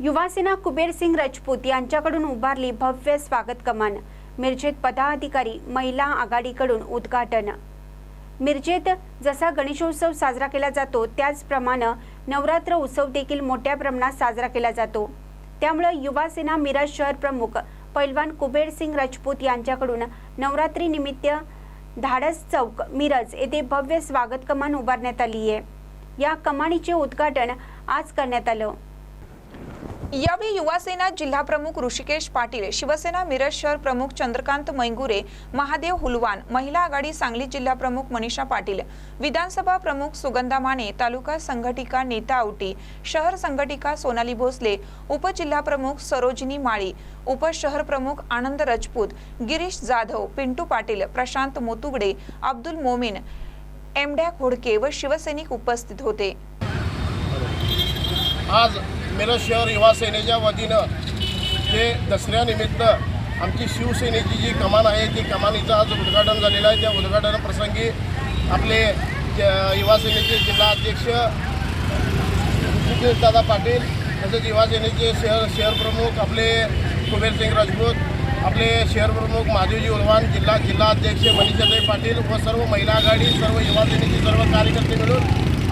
युवासेना कुबेर सिंग राजपूत यांच्याकडून उभारली भव्य स्वागत कमान. मिरजेत पदाधिकारी महिला आघाडीकडून उद्घाटन. मिरजेत जसा गणेशोत्सव साजरा केला जातो त्याचप्रमाणे नवरात्र उत्सव देखील मोठ्या प्रमाणात साजरा केला जातो. त्यामुळे युवासेना मिरज शहर प्रमुख पैलवान कुबेर सिंग राजपूत यांच्याकडून नवरात्रीनिमित्त धाडस चौक मिरज येथे भव्य स्वागत कमान उभारण्यात आली आहे या कमानीचे उद्घाटन आज करण्यात आलं. यावेळी युवासेना जिल्हा प्रमुख ऋषिकेश पाटील शिवसेना मिरज शहर प्रमुख चंद्रकांत मैंगुरे महादेव हुलवान महिला आघाडी सांगली जिल्हा प्रमुख मनीषा पाटील विधानसभा प्रमुख सुगंधा माने तालुका संघटिका नीता आवटी शहर संघटिका सोनाली भोसले उपजिल्हा प्रमुख सरोजिनी माळी उपशहर प्रमुख आनंद राजपूत गिरीश जाधव पिंटू पाटील प्रशांत मोतुगडे अब्दुल मोमीन एमड्या घोडके व शिवसैनिक उपस्थित होते. आज मिरज शहर युवा सेनेच्या वतीनं जे दसऱ्यानिमित्त आमची शिवसेनेची जी कमान आहे ती कमानीचं आज उद्घाटन झालेलं आहे. त्या उद्घाटनाप्रसंगी आपले ज- युवा सेनेचे जिल्हाध्यक्ष दादा पाटील तसेच युवा सेनेचे शहर शहर प्रमुख आपले कुबेरसिंग राजपूत आपले शहर प्रमुख महादेवजी उलवान जिल्हा जिल्हा अध्यक्ष मनीषाताई पाटील व सर्व महिला आघाडी सर्व युवा सेनेचे सर्व कार्यकर्ते मिळून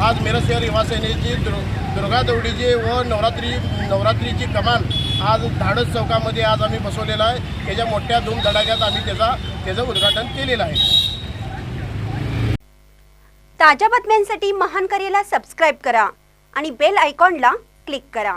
आज मिरज शहर युवासेनेची दुर् दुर्गा दौडीची व नवरात्री नवरात्रीची कमान आज धाडस चौकामध्ये आज आम्ही बसवलेला आहे. त्याच्या मोठ्या धूमधडाक्यात आम्ही त्याचा त्याचं उद्घाटन केलेलं आहे. ताज्या बातम्यांसाठी महान करेला सबस्क्राईब करा आणि बेल आयकॉनला क्लिक करा.